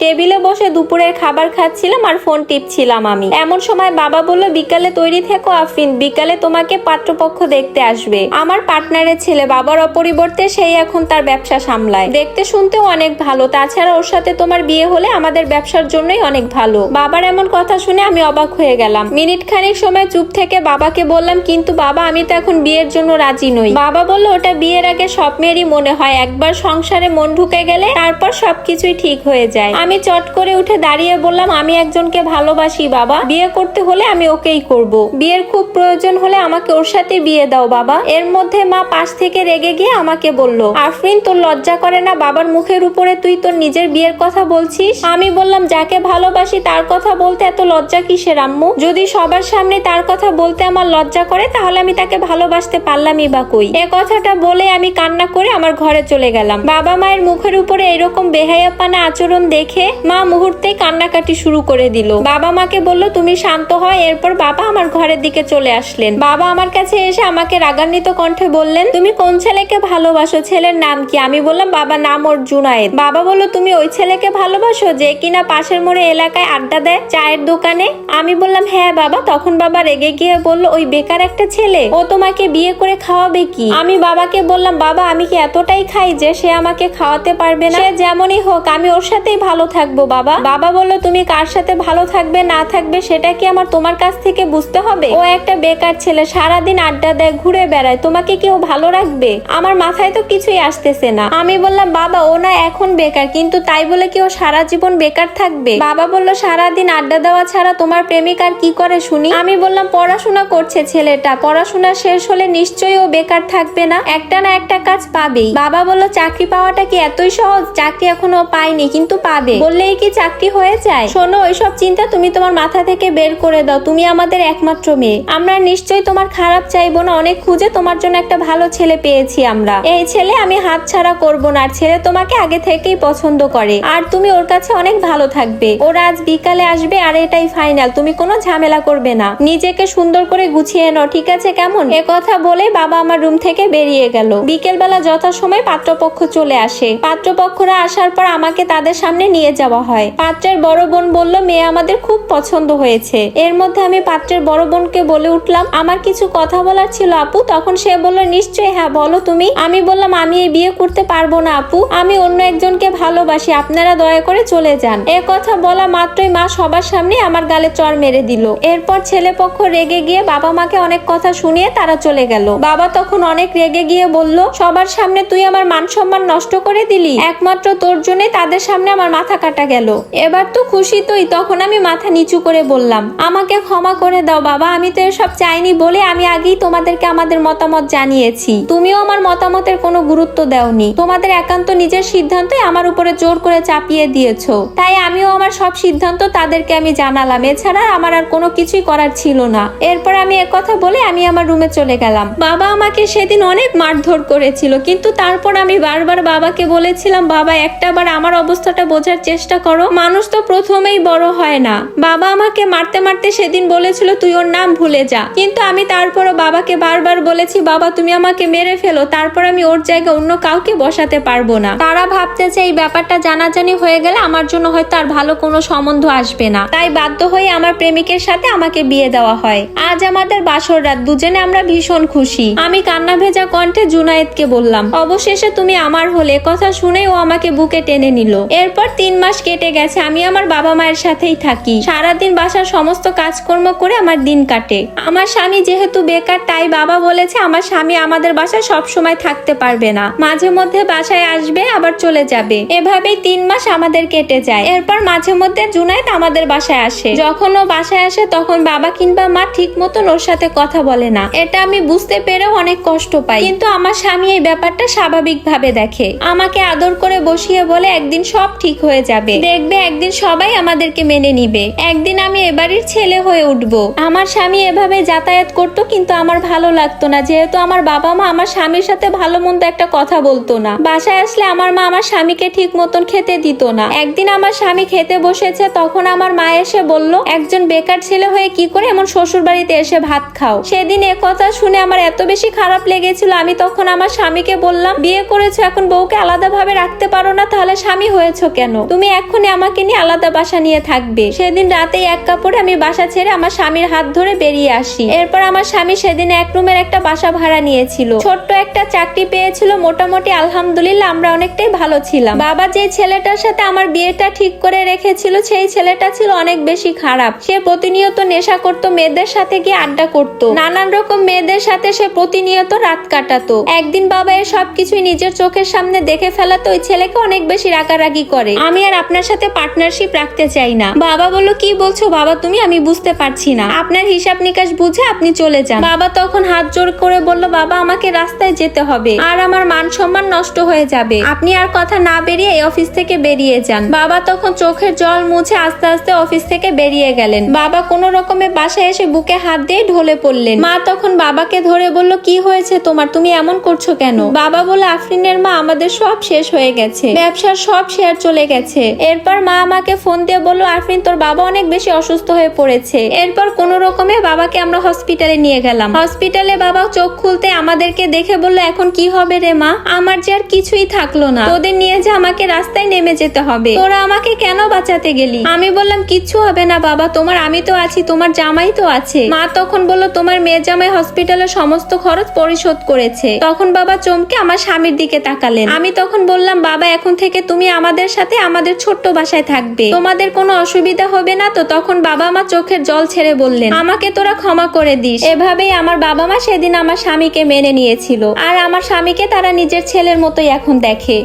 টেবিলে বসে দুপুরের খাবার খাচ্ছিলাম আর ফোন টিপছিলাম আমি। এমন সময় বাবা বলল, বিকালে তৈরি থেকো আফরিন, বিকালে তোমাকে পাত্রপক্ষ দেখতে আসবে। আমার পার্টনারের ছেলে বাবার অপরিবর্তে সেই এখন তার ব্যবসা সামলায়। দেখতে শুনতেও অনেক ভালো। তাছাড়া ওর সাথে তোমার বিয়ে হলে আমাদের ব্যবসার জন্যই অনেক ভালো। বাবার এমন কথা শুনে আমি অবাক হয়ে গেলাম। মিনিট খানিক সময় চুপ থেকে বাবাকে বললাম, কিন্তু বাবা, আমি তো এখন বিয়ের জন্য রাজি নই। বাবা বলল, ওটা বিয়ের আগে সব মেয়েরই মনে হয়। একবার সংসারে মন ঢুকে গেলে তারপর সবকিছুই ঠিক হয়ে যায়। আমি চট করে উঠে দাঁড়িয়ে বললাম, আমি একজনকে ভালোবাসি বাবা। বিয়ে করতে হলে আমি ওকেই করব। বিয়ের খুব প্রয়োজন হলে আমাকে ওর সাথে বিয়ে দাও বাবা। এর মধ্যে মা পাশ থেকে রেগে গিয়ে আমাকে বলল, আফরিন, তোর লজ্জা করে না বাবার মুখের উপরে তুই তোর নিজের বিয়ের কথা বলছিস? আমি বললাম, যাকে ভালোবাসি তার কথা বলতে এত লজ্জা কিসের আম্মু? যদি সবার সামনে তার কথা বলতে আমার লজ্জা করে, তাহলে আমি তাকে ভালোবাসতে পারলামই বা কই? এ কথাটা বলে আমি কান্না করে আমার ঘরে চলে গেলাম। বাবা মায়ের মুখের উপরে এরকম বেহায়াপানা আচরণ দেখে মা মুহূর্তেই কান্নাকাটি শুরু করে দিল। বাবা মাকে বলল, তুমি শান্ত হয় এরপর বাবা আমার ঘরের দিকে চলে আসলেন। বাবা আমার কাছে এসে আমাকে রাগান্বিত কণ্ঠে বললেন, তুমি কোন ছেলেকে ভালোবাসো? ছেলের নাম কি? আমি বললাম, বাবা, নাম ওর জুনায়েদ। বাবা বলল, তুমি ওই ছেলেকে ভালোবাসো যে কিনা পাশের মোড়ে এলাকায় আড্ডা দেয় চায়ের দোকানে? আমি বললাম হ্যাঁ বাবা। তখন বাবা রেগে গিয়ে বলল, ওই বেকার একটা ছেলে, ও তোমাকে বিয়ে করে খাওয়াবে কি? আমি বাবাকে বললাম, বাবা, আমি কি এতটাই খাই যে সে আমাকে খাওয়াতে পারবে না? যেমনই হোক, আমি ওর সাথেই ভালো থাকব, বাবা। বাবা বলল, তুমি কার সাথে ভালো থাকবে, না থাকবে, সেটা কি আমার তোমার কাছ থেকে বুঝতে হবে? ও একটা বেকার ছেলে, সারাদিন আড্ডা দেয়, ঘুরে বেড়ায়, তোমাকে কেউ ভালো রাখবে? আমার মাথায় তো কিছুই আসতেছে না। আমি বললাম, বাবা, ও না এখন বেকার, কিন্তু তাই বলে কি ও সারা জীবন বেকার থাকবে? বাবা বলল, সারাদিন আড্ডা দেওয়া ছাড়া তোমার প্রেমিক আর কি করে, শুনি? আমি বললাম, পড়াশোনা করছে ছেলেটা, পড়াশোনা শেষ হলে নিশ্চয়ই ও বেকার থাকবে না, একটা না একটা কাজ পাবেই। বাবা বলল, চাকরি পাওয়াটা কি এতই সহজ? চাকরি এখনও পাইনি কিন্তু পাবে। বললেই কি চাকরি হয়ে যায়? শোনো, ওইসব চিন্তা তুমি তোমার মাথা থেকে বের করে দাও। তুমি আমাদের একমাত্র মেয়ে। আমরা নিশ্চয়ই তোমার খারাপ চাইব না। অনেক খুঁজে তোমার জন্য একটা ভালো ছেলে পেয়েছি আমরা। এই ছেলে আমি হাত ছাড়া করব না। আর ছেলে তোমাকে আগে থেকেই পছন্দ করে। আর তুমি ওর কাছে অনেক ভালো থাকবে। ওরা আজ বিকালে আসবে আর এটাই ফাইনাল। তুমি কোনো ঝামেলা করবে না। নিজেকে সুন্দর করে গুছিয়ে নাও, ঠিক আছে কেমন? এ কথা বলে বাবা আমার রুম থেকে বেরিয়ে গেল। বিকেল বেলা যথাসময় পাত্রপক্ষ চলে আসে। পাত্রপক্ষরা আসার পর আমাকে তাদের সামনে নিয়ে যাওয়া হয়। পাত্রের বড় বোন বলল, মেয়ে আমাদের খুব পছন্দ হয়েছে। এর মধ্যে আমি পাত্রের বড় বোনকে বলে উঠলাম, আমার কিছু কথা বলার ছিল আপু। তখন সে বলল, নিশ্চয়ই হ্যাঁ বলো তুমি। আমি বললাম, আমি এই বিয়ে করতে পারব না আপু। আমি অন্য একজনকে ভালোবাসি, আপনারা দয়া করে চলে যান। এ কথা বলা মাত্রই মা সবার সামনে আমার গালে চর মেরে দিল। এরপর ছেলে পক্ষ রেগে গিয়ে বাবা মাকে অনেক কথা শুনিয়ে তারা চলে গেল। বাবা তখন অনেক রেগে গিয়ে বলল, সবার সামনে তুই আমার মান সম্মান নষ্ট করে দিলি। একমাত্র তোর জন্য তাদের সামনে আমার মাথা কাটা গেল। এবার তো খুশি তুই, তখন আমি মাথা নিচু করে বললাম, আমাকে ক্ষমা করে দাও বাবা, আমি তো এসব চাইনি বলে আমি আগেই তোমাদেরকে আমাদের মতামত জানিয়েছি। তুমিও আমার মতামতের কোনো গুরুত্ব দেওনি। তোমাদের একান্ত নিজের সিদ্ধান্তই আমার উপরে জোর করে চাপিয়ে দিয়েছ। তাই আমিও আমার সব সিদ্ধান্ত তাদেরকে আমি জানালাম। এছাড়া আমার আর কোনো কিছুই করার ছিল না। এরপর আমি কথা বলে আমি আমার রুমে চলে গেলাম। বাবা আমাকে সেদিন অনেক মারধর করেছিল, কিন্তু তারপর আমি বারবার বাবাকে বলেছিলাম, বাবা, একটা বার আমার অবস্থাটা বোঝার চেষ্টা করো। মানুষ তো প্রথমেই বড় হয় না। বাবা আমাকে মারতে মারতে সেদিন বলেছিল, তুই ওর নাম ভুলে যা। কিন্তু আমি তারপরও বাবাকে বারবার বলেছি, বাবা, তুমি আমাকে মেরে ফেলো। তারপর আমি ওর জায়গায় অন্য কাউকে বসাতে পারব না। তারা ভাবতেছে এই ব্যাপারটা জানাজানি হয়ে গেলে আমার জন্য হয়তো আর ভালো কোনো সম্বন্ধ আসবে না। তাই বাধ্য হয়ে আমার প্রেমিকের সাথে আমাকে বিয়ে দেওয়া হয়। আজ আমাদের বাসর রাত, দুজনে আমরা ভীষণ খুশি। আমি কান্না ভেজা কণ্ঠে জুনায়েদকে বললাম, অবশেষে তুমি আমার হলে। কথা শুনে ও আমাকে বুকে টেনে নিল। এরপর তিন মাস কেটে গেছে, আমি আমার বাবা মায়ের সাথেই থাকি। সারাদিন বাসার সমস্ত কাজকর্ম করে আমার দিন কাটে। আমার স্বামী যেহেতু বেকার, তাই বাবা বলেছে আমার স্বামী আমাদের বাসায় সব সময় থাকতে পারবে না। মাঝে মধ্যে বাসায় আসবে, আবার চলে যাবে। এভাবেই তিন মাস আমাদের কেটে যায়। এরপর মাঝে মধ্যে জুনাইদ আমাদের বাসায় আসে। যখন ও বাসায় আসে, তখন বাবা কিংবা মা ঠিক মতন ওর সাথে কথা বলে না। এটা আমি বুঝতে পেরেও অনেক কষ্ট পাই। কিন্তু আমার স্বামী এই ব্যাপারটা স্বাভাবিক ভাবে দেখে। আমাকে আদর করে বসিয়ে বলে, একদিন সব ঠিক হয়ে যাবে। দেখবে একদিন সবাই আমাদেরকে মেনে নিবে। একদিন আমি এবাড়ির ছেলে হয়ে উঠব। আমার স্বামী এভাবে যাতায়াত করতো, কিন্তু আমার ভালো লাগতো না। যেহেতু আমার বাবা মা আমার স্বামীর সাথে ভালো মন্দ একটা কথা বলতো না। বাসায় আসলে আমার মা আমার স্বামীকে ঠিক মতন খেতে দিত না। একদিন আমার স্বামী খেতে বসেছে, তখন আমার মা এসে বলল, একজন বেকার ছেলে হয়ে কি করে এমন শ্বশুর বাড়িতে এসে ভাত খাও? সেদিন কথা শুনে আমার এত বেশি খারাপ লেগেছিল, আমি তখন আমার স্বামীকে বললাম, বিয়ে করেছ, এখন বউকে আলাদাভাবে রাখতে পারো না, তাহলে স্বামী হয়েছো কেন? তুমি এক্ষুনি আমাকে নিয়ে আলাদা বাসা নিয়ে থাকবে। সেদিন রাতেই এক কাপড়ে আমি বাসা ছেড়ে আমার স্বামীর হাত ধরে বেরিয়ে আসি। এরপর আমার স্বামী সেদিন এক রুমের একটা বাসা ভাড়া নিয়েছিল। ছোট্ট একটা চাকরি পেয়েছিল, মোটামুটি আলহামদুলিল্লাহ আমরা অনেকটাই ভালো ছিলাম। বাবা যে ছেলেটার সাথে আমার বিয়েটা ঠিক করে রেখেছিল, সেই ছেলেটা ছিল অনেক বেশি খারাপ। সে প্রতিনিয়ত নেশা করত, মেয়েদের সাথে গিয়ে আড্ডা করত। নানান রকম মেয়েদের সাথে সে প্রতিনিয়ত রাত কাটাতো। একদিন বাবা এর সবকিছুই নিজের চোখের সামনে দেখে ফেলাতো ওই ছেলেকে অনেক বেশি রাগারাগি করে। আমি আর আপনার সাথে পার্টনারশিপ রাখতে চাই না। বাবা বলল, কি বলছো বাবা? তুমি, আমি বুঝতে পারছি না। আপনার হিসাব নিকাশ বুঝে আপনি চলে যান। বাবা তখন হাত জোর করে বলল, বাবা, আমাকে রাস্তায় যেতে হবে। আর আমার মান সম্মান নষ্ট হয়ে যাবে। আপনি আর কথা না বেরিয়ে এই অফিস থেকে বেরিয়ে যান। বাবা তখন চোখের জল মুছে আস্তে আস্তে অফিস থেকে বেরিয়ে গেলেন। বাবা কোনো রকমে বাসায় এসে বুকে হাত দিয়ে ঢলে পড়লেন। মা তখন বাবাকে ধরে বলল, কি হয়েছে তোমার? তুমি এমন করছ কেন? বাবা বলে আফরিনের মা আমাদের সব শেষ হয়ে গেছে। ব্যবসার সব শেয়ার চলে গেছে। এরপর মা আমাকে ফোন দিয়ে বলল আফরিন তোর বাবা অনেক বেশি অসুস্থ হয়ে পড়েছে। এরপর কোন রকমে বাবাকে আমরা হসপিটালে নিয়ে গেলাম। হসপিটালে বাবা চোখ খুলতে আমাদেরকে দেখে বলল, এখন কি হবে রে মা? আমার যে আর কিছুই থাকল না। তোদের নিয়ে যে আমাকে রাস্তায় নেমে যেতে হবে। তোরা আমাকে কেন বাঁচাতে গেলি? আমি বললাম, কিচ্ছু হবে না বাবা, তোমার আমি তো আছি, তোমার জামাই তো আছে। মা তখন বলল, তোমার মেয়ে জামাই হসপিটালের সমস্ত খরচ পরিশোধ করেছে। তখন বাবা চমকে আমার স্বামীর দিকে তাকালেন। আমি তখন বললাম, বাবা, এখন থেকে তুমি আমাদের সাথে আমাদের ছোট্ট বাসায় থাকবে। তোমাদের কোনো অসুবিধা হবে না তো তখন বাবা মা চোখের জল ছেড়ে বললেন, আমাকে তোরা ক্ষমা করে দিস। এভাবেই আমার বাবা মা সেদিন আমার স্বামীকে মেনে নিয়েছিল। আর আমার স্বামীকে তারা নিজের ছেলের মতোই এখন দেখে।